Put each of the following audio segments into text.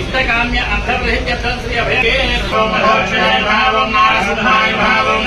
इष्टकाम्य अन्तर्हित्य तस्य भाव भावं नारसुधाय भावम्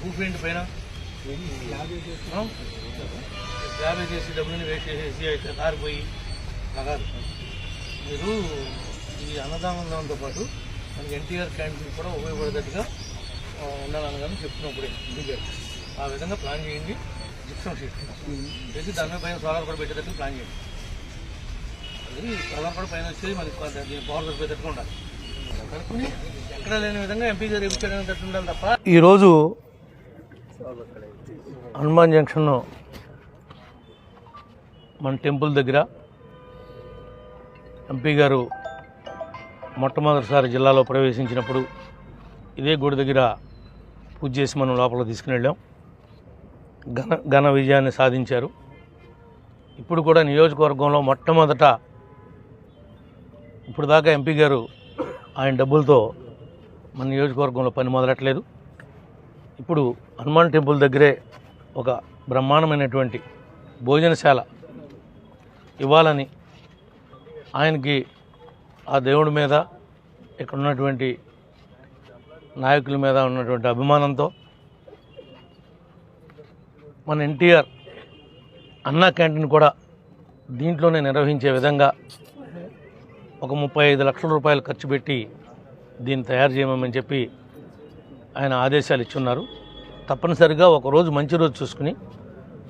భూప్రింట్ పైన జాబ్ చేసి డబ్బులని వేస్ట్ చేసేసి అయితే కారిపోయి కాదు మీరు ఈ అన్నదానంతో పాటు మనకి ఎన్టీఆర్ క్యాంటీన్ కూడా ఉపయోగపడేటట్టుగా ఆ, ఉండాలని కానీ చెప్తున్నప్పుడే ఇంటికి ఆ విధంగా ప్లాన్ చేయండి జిప్సం షీట్ చేసి దాని పైన సోలార్ కూడా పెట్టేటట్టు ప్లాన్ చేయండి అది సోలార్ కూడా పైన వచ్చేది మనకి కొంత దీని పవర్ ఉండాలి. ఈరోజు హనుమాన్ జంక్షన్ మన టెంపుల్ దగ్గర ఎంపీ గారు మొట్టమొదటిసారి జిల్లాలో ప్రవేశించినప్పుడు ఇదే గుడి దగ్గర పూజ చేసి మనం లోపల తీసుకుని వెళ్ళాం. ఘన ఘన విజయాన్ని సాధించారు. ఇప్పుడు కూడా నియోజకవర్గంలో మొట్టమొదట ఇప్పుడు దాకా ఎంపీ గారు ఆయన డబ్బులతో మన నియోజకవర్గంలో పని మొదలట్లేదు. ఇప్పుడు హనుమాన్ టెంపుల్ దగ్గరే ఒక బ్రహ్మాండమైనటువంటి భోజనశాల ఇవ్వాలని ఆయనకి ఆ దేవుడి మీద ఇక్కడ ఉన్నటువంటి నాయకుల మీద ఉన్నటువంటి అభిమానంతో మన ఎన్టీఆర్ అన్నా క్యాంటీన్ కూడా దీంట్లోనే నిర్వహించే విధంగా ఒక ముప్పై ఐదు లక్షల రూపాయలు ఖర్చు పెట్టి దీన్ని తయారు చేయమని చెప్పి ఆయన ఆదేశాలు ఇచ్చున్నారు. తప్పనిసరిగా ఒకరోజు మంచి రోజు చూసుకుని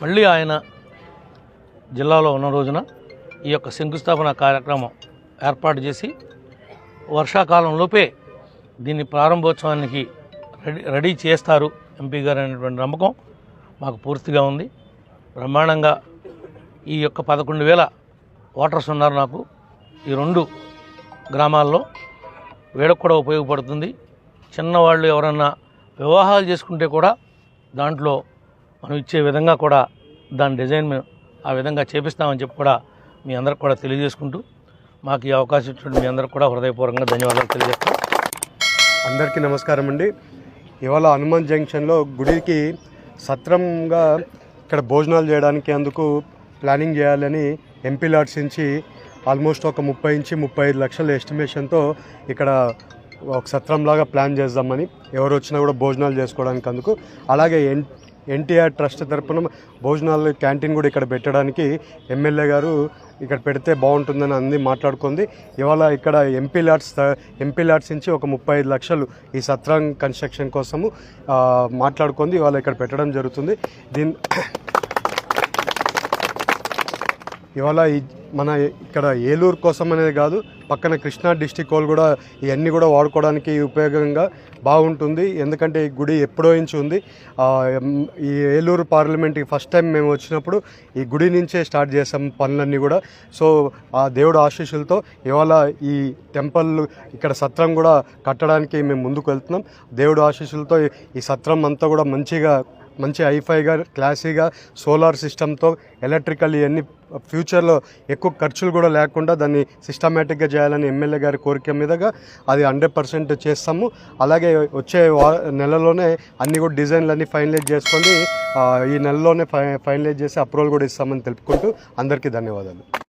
మళ్ళీ ఆయన జిల్లాలో ఉన్న రోజున ఈ యొక్క శంకుస్థాపన కార్యక్రమం ఏర్పాటు చేసి వర్షాకాలంలోపే దీన్ని ప్రారంభోత్సవానికి రెడీ రెడీ చేస్తారు ఎంపీ గారు అనేటువంటి నమ్మకం మాకు పూర్తిగా ఉంది. బ్రహ్మాండంగా ఈ యొక్క పదకొండు వేల ఓటర్స్ ఉన్నారు నాకు. ఈ రెండు గ్రామాల్లో వీళ్ళకు కూడా ఉపయోగపడుతుంది. చిన్నవాళ్ళు ఎవరన్నా వివాహాలు చేసుకుంటే కూడా దాంట్లో మనం ఇచ్చే విధంగా కూడా దాని డిజైన్ మేము ఆ విధంగా చేపిస్తామని చెప్పి కూడా మీ అందరికి కూడా తెలియజేసుకుంటూ మాకు ఈ అవకాశం ఇచ్చినట్టు మీ అందరికి కూడా హృదయపూర్వకంగా ధన్యవాదాలు తెలియజేస్తాం అందరికీ నమస్కారం అండి. ఇవాళ హనుమాన్ జంక్షన్లో గుడికి సత్రంగా ఇక్కడ భోజనాలు చేయడానికి అందుకు ప్లానింగ్ చేయాలని ఎంపీలు లాడ్స్ ఆల్మోస్ట్ ఒక ముప్పై నుంచి ముప్పై ఐదు లక్షల ఎస్టిమేషన్తో ఇక్కడ ఒక సత్రంలాగా ప్లాన్ చేద్దామని ఎవరు వచ్చినా కూడా భోజనాలు చేసుకోవడానికి అందుకు. అలాగే ఎన్ ఎన్టీఆర్ ట్రస్ట్ తరపున భోజనాలు క్యాంటీన్ కూడా ఇక్కడ పెట్టడానికి ఎమ్మెల్యే గారు ఇక్కడ పెడితే బాగుంటుందని అంది మాట్లాడుకుంది. ఇవాళ ఇక్కడ ఎంపీ లాట్స్ ఎంపీ లాట్స్ నుంచి ఒక ముప్పై ఐదు లక్షలు ఈ సత్రం కన్స్ట్రక్షన్ కోసము మాట్లాడుకుంది. ఇవాళ ఇక్కడ పెట్టడం జరుగుతుంది. దీని ఇవాళ ఈ మన ఇక్కడ ఏలూరు కోసం అనేది కాదు పక్కన కృష్ణా డిస్టిక్ వాళ్ళు కూడా ఇవన్నీ కూడా వాడుకోవడానికి ఉపయోగంగా బాగుంటుంది. ఎందుకంటే ఈ గుడి ఎప్పుడో నుంచి ఉంది. ఈ ఏలూరు పార్లమెంట్కి ఫస్ట్ టైం మేము వచ్చినప్పుడు ఈ గుడి నుంచే స్టార్ట్ చేసాం పనులన్నీ కూడా. సో ఆ దేవుడు ఆశీస్సులతో ఇవాళ ఈ టెంపుల్ ఇక్కడ సత్రం కూడా కట్టడానికి మేము ముందుకు వెళ్తున్నాం. దేవుడు ఆశీస్సులతో ఈ సత్రం అంతా కూడా మంచిగా మంచి హైఫైగా క్లాసీగా సోలార్ సిస్టమ్తో ఎలక్ట్రికల్ ఇవన్నీ ఫ్యూచర్లో ఎక్కువ ఖర్చులు కూడా లేకుండా దాన్ని సిస్టమేటిక్గా చేయాలని ఎమ్మెల్యే గారి కోరిక మీదుగా అది హండ్రెడ్ పర్సెంట్ చేస్తాము. అలాగే వచ్చే నెలలోనే అన్ని కూడా డిజైన్లన్నీ ఫైనలైజ్ చేసుకొని ఈ నెలలోనే ఫై ఫైనలైజ్ చేసి అప్రూవల్ కూడా ఇస్తామని తెలుపుకుంటూ అందరికీ ధన్యవాదాలు.